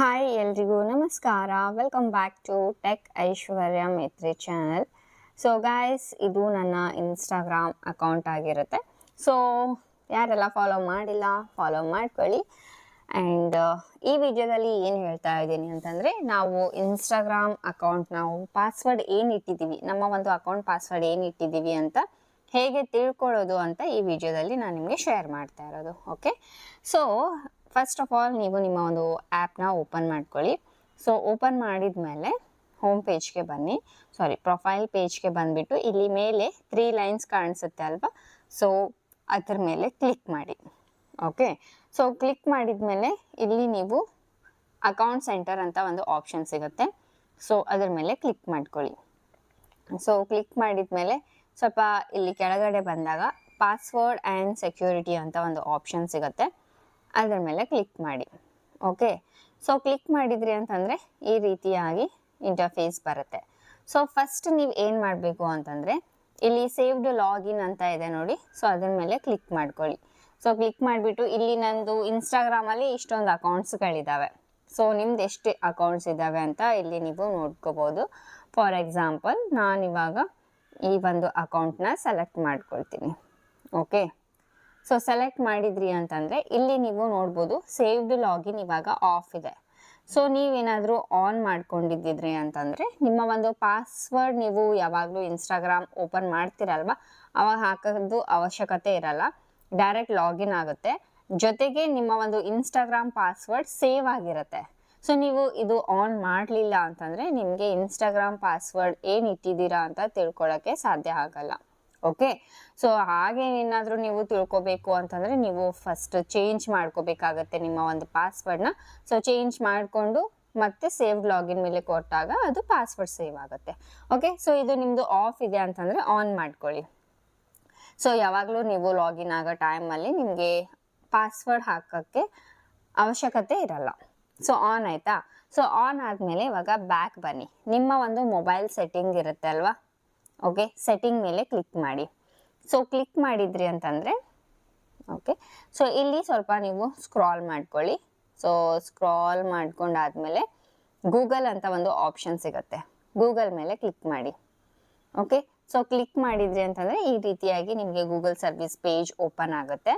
Hi ಎಲ್ರಿಗೂ ನಮಸ್ಕಾರ. Welcome back to tech Aishwarya Maitri channel so guys ಇದು ನನ್ನ ಇನ್ಸ್ಟಾಗ್ರಾಮ್ ಅಕೌಂಟ್ ಆಗಿರುತ್ತೆ. ಸೊ ಯಾರೆಲ್ಲ ಫಾಲೋ ಮಾಡಿಲ್ಲ ಫಾಲೋ ಮಾಡ್ಕೊಳ್ಳಿ. ಆ್ಯಂಡ್ ಈ ವಿಡಿಯೋದಲ್ಲಿ ಏನು ಹೇಳ್ತಾ ಇದ್ದೀನಿ ಅಂತಂದರೆ, ನಾವು ಇನ್ಸ್ಟಾಗ್ರಾಮ್ ಅಕೌಂಟ್ ನಾವು ಪಾಸ್ವರ್ಡ್ ಏನು ಇಟ್ಟಿದ್ದೀವಿ, ನಮ್ಮ ಒಂದು ಅಕೌಂಟ್ ಪಾಸ್ವರ್ಡ್ ಏನು ಇಟ್ಟಿದ್ದೀವಿ ಅಂತ ಹೇಗೆ ತಿಳ್ಕೊಳ್ಳೋದು ಅಂತ ಈ ವಿಡಿಯೋದಲ್ಲಿ ನಾನು ನಿಮಗೆ ಶೇರ್ ಮಾಡ್ತಾ ಇರೋದು okay so first of all ನೀವು ನಿಮ್ಮ ಒಂದು ಆ್ಯಪ್ನ ಓಪನ್ ಮಾಡ್ಕೊಳ್ಳಿ. ಸೊ ಓಪನ್ ಮಾಡಿದ ಮೇಲೆ ಹೋಮ್ ಪೇಜ್ಗೆ ಬನ್ನಿ. ಸಾರಿ ಪ್ರೊಫೈಲ್ ಪೇಜ್ಗೆ ಬಂದುಬಿಟ್ಟು ಇಲ್ಲಿ ಮೇಲೆ ತ್ರೀ ಲೈನ್ಸ್ ಕಾಣಿಸುತ್ತೆ ಅಲ್ವಾ? ಸೊ ಅದ್ರ ಮೇಲೆ ಕ್ಲಿಕ್ ಮಾಡಿ. ಓಕೆ ಸೊ ಕ್ಲಿಕ್ ಮಾಡಿದ ಮೇಲೆ ಇಲ್ಲಿ ನೀವು ಅಕೌಂಟ್ ಸೆಂಟರ್ ಅಂತ ಒಂದು ಆಪ್ಷನ್ ಸಿಗುತ್ತೆ. ಸೊ ಅದ್ರ ಮೇಲೆ ಕ್ಲಿಕ್ ಮಾಡ್ಕೊಳ್ಳಿ. ಸೊ ಕ್ಲಿಕ್ ಮಾಡಿದ ಮೇಲೆ ಸ್ವಲ್ಪ ಇಲ್ಲಿ ಕೆಳಗಡೆ ಬಂದಾಗ ಪಾಸ್ವರ್ಡ್ ಆ್ಯಂಡ್ ಸೆಕ್ಯೂರಿಟಿ ಅಂತ ಒಂದು ಆಪ್ಷನ್ ಸಿಗುತ್ತೆ. ಅದ್ರ ಮೇಲೆ ಕ್ಲಿಕ್ ಮಾಡಿ. ಓಕೆ ಸೊ ಕ್ಲಿಕ್ ಮಾಡಿದ್ರಿ ಅಂತಂದರೆ ಈ ರೀತಿಯಾಗಿ ಇಂಟರ್ಫೇಸ್ ಬರುತ್ತೆ. ಸೊ ಫಸ್ಟ್ ನೀವು ಏನು ಮಾಡಬೇಕು ಅಂತಂದರೆ ಇಲ್ಲಿ ಸೇವ್ಡ್ ಲಾಗಿನ್ ಅಂತ ಇದೆ ನೋಡಿ. ಸೊ ಅದ್ರ ಮೇಲೆ ಕ್ಲಿಕ್ ಮಾಡ್ಕೊಳ್ಳಿ. ಸೊ ಕ್ಲಿಕ್ ಮಾಡಿಬಿಟ್ಟು ಇಲ್ಲಿ ನಂದು ಇನ್ಸ್ಟಾಗ್ರಾಮಲ್ಲಿ ಇಷ್ಟೊಂದು ಅಕೌಂಟ್ಸ್ಗಳಿದ್ದಾವೆ ಸೊ ನಿಮ್ದು ಎಷ್ಟು ಅಕೌಂಟ್ಸ್ ಇದ್ದಾವೆ ಅಂತ ಇಲ್ಲಿ ನೀವು ನೋಡ್ಕೋಬೋದು. ಫಾರ್ ಎಕ್ಸಾಂಪಲ್ ನಾನಿವಾಗ ಈ ಒಂದು ಅಕೌಂಟ್ನ ಸೆಲೆಕ್ಟ್ ಮಾಡ್ಕೊಳ್ತೀನಿ. ಓಕೆ ಸೊ ಸೆಲೆಕ್ಟ್ ಮಾಡಿದ್ರಿ ಅಂತಂದರೆ ಇಲ್ಲಿ ನೀವು ನೋಡ್ಬೋದು ಸೇವ್ಡ್ ಲಾಗಿನ್ ಇವಾಗ ಆಫ್ ಇದೆ. ಸೊ ನೀವೇನಾದರೂ ಆನ್ ಮಾಡ್ಕೊಂಡಿದ್ದಿದ್ರಿ ಅಂತಂದರೆ ನಿಮ್ಮ ಒಂದು ಪಾಸ್ವರ್ಡ್ ನೀವು ಯಾವಾಗಲೂ ಇನ್ಸ್ಟಾಗ್ರಾಮ್ ಓಪನ್ ಮಾಡ್ತೀರಲ್ವ? ಅವಾಗ ಹಾಕೋದು ಅವಶ್ಯಕತೆ ಇರಲ್ಲ. ಡೈರೆಕ್ಟ್ ಲಾಗಿನ್ ಆಗುತ್ತೆ. ಜೊತೆಗೆ ನಿಮ್ಮ ಒಂದು ಇನ್ಸ್ಟಾಗ್ರಾಮ್ ಪಾಸ್ವರ್ಡ್ ಸೇವ್ ಆಗಿರುತ್ತೆ. ಸೊ ನೀವು ಇದು ಆನ್ ಮಾಡಲಿಲ್ಲ ಅಂತಂದರೆ ನಿಮಗೆ ಇನ್ಸ್ಟಾಗ್ರಾಮ್ ಪಾಸ್ವರ್ಡ್ ಏನು ಇಟ್ಟಿದ್ದೀರಾ ಅಂತ ತಿಳ್ಕೊಳ್ಳೋಕ್ಕೆ ಸಾಧ್ಯ ಆಗಲ್ಲ. ಓಕೆ? ಸೊ ಹಾಗೇನೇನಾದರೂ ನೀವು ತಿಳ್ಕೊಬೇಕು ಅಂತಂದರೆ ನೀವು ಫಸ್ಟ್ ಚೇಂಜ್ ಮಾಡ್ಕೋಬೇಕಾಗತ್ತೆ ನಿಮ್ಮ ಒಂದು ಪಾಸ್ವರ್ಡ್ನ ಸೊ ಚೇಂಜ್ ಮಾಡಿಕೊಂಡು ಮತ್ತೆ ಸೇವ್ ಲಾಗಿನ್ ಮೇಲೆ ಕೊಟ್ಟಾಗ ಅದು ಪಾಸ್ವರ್ಡ್ ಸೇವ್ ಆಗುತ್ತೆ. ಓಕೆ ಸೊ ಇದು ನಿಮ್ಮದು ಆಫ್ ಇದೆ ಅಂತಂದರೆ ಆನ್ ಮಾಡ್ಕೊಳ್ಳಿ. ಸೊ ಯಾವಾಗಲೂ ನೀವು ಲಾಗಿನ್ ಆಗೋ ಟೈಮಲ್ಲಿ ನಿಮಗೆ ಪಾಸ್ವರ್ಡ್ ಹಾಕೋಕ್ಕೆ ಅವಶ್ಯಕತೆ ಇರಲ್ಲ. ಸೊ ಆನ್ ಆಯಿತಾ? ಸೊ ಆನ್ ಆದಮೇಲೆ ಇವಾಗ ಬ್ಯಾಕ್ ಬನ್ನಿ. ನಿಮ್ಮ ಒಂದು ಮೊಬೈಲ್ ಸೆಟ್ಟಿಂಗ್ ಇರುತ್ತೆ ಅಲ್ವಾ? ಓಕೆ ಸೆಟ್ಟಿಂಗ್ ಮೇಲೆ ಕ್ಲಿಕ್ ಮಾಡಿ. ಸೊ ಕ್ಲಿಕ್ ಮಾಡಿದ್ರಿ ಅಂತಂದರೆ ಓಕೆ ಸೊ ಇಲ್ಲಿ ಸ್ವಲ್ಪ ನೀವು ಸ್ಕ್ರಾಲ್ ಮಾಡ್ಕೊಳ್ಳಿ. ಸೊ ಸ್ಕ್ರಾಲ್ ಮಾಡ್ಕೊಂಡಾದ್ಮೇಲೆ ಗೂಗಲ್ ಅಂತ ಒಂದು ಆಪ್ಷನ್ ಸಿಗುತ್ತೆ. ಗೂಗಲ್ ಮೇಲೆ ಕ್ಲಿಕ್ ಮಾಡಿ. ಓಕೆ ಸೊ ಕ್ಲಿಕ್ ಮಾಡಿದ್ರಿ ಅಂತಂದರೆ ಈ ರೀತಿಯಾಗಿ ನಿಮಗೆ ಗೂಗಲ್ ಸರ್ವಿಸ್ ಪೇಜ್ ಓಪನ್ ಆಗುತ್ತೆ.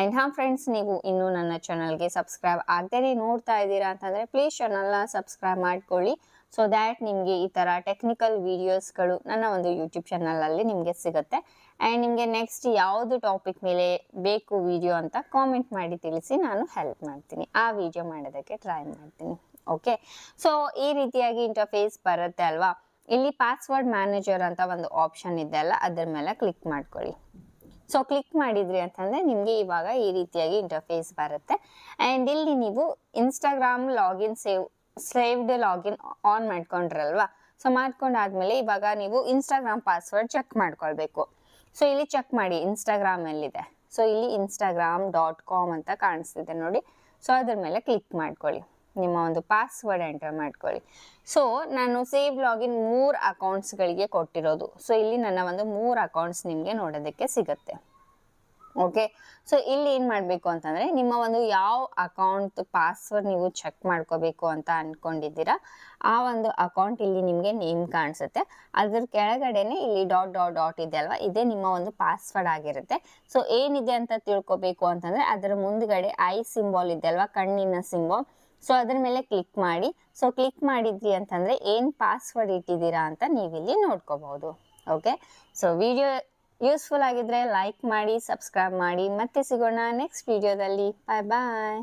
ಆ್ಯಂಡ್ ಹಾಂ ಫ್ರೆಂಡ್ಸ್, ನೀವು ಇನ್ನೂ ನನ್ನ ಚಾನಲ್ಗೆ ಸಬ್ಸ್ಕ್ರೈಬ್ ಆಗದೇ ನೋಡ್ತಾ ಇದ್ದೀರಾ ಅಂತಂದರೆ ಪ್ಲೀಸ್ ಚಾನಲ್ನ ಸಬ್ಸ್ಕ್ರೈಬ್ ಮಾಡ್ಕೊಳ್ಳಿ. ಸೊ ದ್ಯಾಟ್ ನಿಮಗೆ ಈ ಥರ ಟೆಕ್ನಿಕಲ್ ವೀಡಿಯೋಸ್ಗಳು ನನ್ನ ಒಂದು ಯೂಟ್ಯೂಬ್ ಚಾನಲಲ್ಲಿ ನಿಮಗೆ ಸಿಗುತ್ತೆ. ಆ್ಯಂಡ್ ನಿಮಗೆ ನೆಕ್ಸ್ಟ್ ಯಾವುದು ಟಾಪಿಕ್ ಮೇಲೆ ಬೇಕು ವಿಡಿಯೋ ಅಂತ ಕಾಮೆಂಟ್ ಮಾಡಿ ತಿಳಿಸಿ ನಾನು ಹೆಲ್ಪ್ ಮಾಡ್ತೀನಿ. ಆ ವಿಡಿಯೋ ಮಾಡೋದಕ್ಕೆ ಟ್ರೈ ಮಾಡ್ತೀನಿ. ಓಕೆ ಸೊ ಈ ರೀತಿಯಾಗಿ ಇಂಟರ್ಫೇಸ್ ಬರುತ್ತೆ ಅಲ್ವಾ? ಇಲ್ಲಿ ಪಾಸ್ವರ್ಡ್ ಮ್ಯಾನೇಜರ್ ಅಂತ ಒಂದು ಆಪ್ಷನ್ ಇದೆ ಅಲ್ಲ, ಅದ್ರ ಮೇಲೆ ಕ್ಲಿಕ್ ಮಾಡ್ಕೊಳ್ಳಿ. ಸೊ ಕ್ಲಿಕ್ ಮಾಡಿದ್ರಿ ಅಂತಂದರೆ ನಿಮಗೆ ಇವಾಗ ಈ ರೀತಿಯಾಗಿ ಇಂಟರ್ಫೇಸ್ ಬರುತ್ತೆ. ಆ್ಯಂಡ್ ಇಲ್ಲಿ ನೀವು Instagram login save saved login on ಮಾಡ್ಕೊಂಡ್ರಲ್ವಾ? So ಮಾಡ್ಕೊಂಡಾದ್ಮೇಲೆ ಇವಾಗ ನೀವು ಇನ್ಸ್ಟಾಗ್ರಾಮ್ ಪಾಸ್ವರ್ಡ್ ಚೆಕ್ ಮಾಡ್ಕೊಳ್ಬೇಕು. ಸೊ ಇಲ್ಲಿ ಚೆಕ್ ಮಾಡಿ ಇನ್ಸ್ಟಾಗ್ರಾಮ್ ಎಲ್ಲಿದೆ? ಸೊ ಇಲ್ಲಿ ಇನ್ಸ್ಟಾಗ್ರಾಮ್ ಡಾಟ್ ಕಾಮ್ ಅಂತ ಕಾಣಿಸ್ತಿದೆ ನೋಡಿ. ಸೊ ಅದ್ರ ಮೇಲೆ ಕ್ಲಿಕ್ ಮಾಡ್ಕೊಳ್ಳಿ. ನಿಮ್ಮ ಒಂದು ಪಾಸ್ವರ್ಡ್ ಎಂಟರ್ ಮಾಡ್ಕೊಳ್ಳಿ. ಸೊ ನಾನು ಸೇವ್ ಲಾಗಿನ್ ಮೂರು ಅಕೌಂಟ್ಸ್ಗಳಿಗೆ ಕೊಟ್ಟಿರೋದು. ಸೊ ಇಲ್ಲಿ ನನ್ನ ಒಂದು ಮೂರು ಅಕೌಂಟ್ಸ್ ನಿಮಗೆ ನೋಡೋದಕ್ಕೆ ಸಿಗುತ್ತೆ. ಓಕೆ ಸೊ ಇಲ್ಲಿ ಏನು ಮಾಡಬೇಕು ಅಂತಂದರೆ, ನಿಮ್ಮ ಒಂದು ಯಾವ ಅಕೌಂಟ್ ಪಾಸ್ವರ್ಡ್ ನೀವು ಚೆಕ್ ಮಾಡ್ಕೋಬೇಕು ಅಂತ ಅಂದ್ಕೊಂಡಿದ್ದೀರಾ ಆ ಒಂದು ಅಕೌಂಟ್ ಇಲ್ಲಿ ನಿಮಗೆ ನೇಮ್ ಕಾಣಿಸುತ್ತೆ. ಅದ್ರ ಕೆಳಗಡೆನೆ ಇಲ್ಲಿ ಡಾಟ್ ಡಾಟ್ ಡಾಟ್ ಇದೆ ಅಲ್ವಾ? ಇದೇ ನಿಮ್ಮ ಒಂದು ಪಾಸ್ವರ್ಡ್ ಆಗಿರುತ್ತೆ. ಸೊ ಏನಿದೆ ಅಂತ ತಿಳ್ಕೊಬೇಕು ಅಂತಂದರೆ, ಅದರ ಮುಂದ್ಗಡೆ ಐ ಸಿಂಬಾಲ್ ಇದೆ ಅಲ್ವಾ? ಕಣ್ಣಿನ ಸಿಂಬಾಲ್ ಸೊ ಅದ್ರ ಮೇಲೆ ಕ್ಲಿಕ್ ಮಾಡಿ. ಸೊ ಕ್ಲಿಕ್ ಮಾಡಿದ್ವಿ ಅಂತಂದರೆ ಏನು ಪಾಸ್ವರ್ಡ್ ಇಟ್ಟಿದ್ದೀರಾ ಅಂತ ನೀವಿಲ್ಲಿ ನೋಡ್ಕೋಬಹುದು. ಓಕೆ ಸೊ ವಿಡಿಯೋ ಯೂಸ್ಫುಲ್ ಆಗಿದ್ರೆ ಲೈಕ್ ಮಾಡಿ ಸಬ್ಸ್ಕ್ರೈಬ್ ಮಾಡಿ. ಮತ್ತೆ ಸಿಗೋಣ ನೆಕ್ಸ್ಟ್ ವಿಡಿಯೋದಲ್ಲಿ ಬಾಯ್ ಬಾಯ್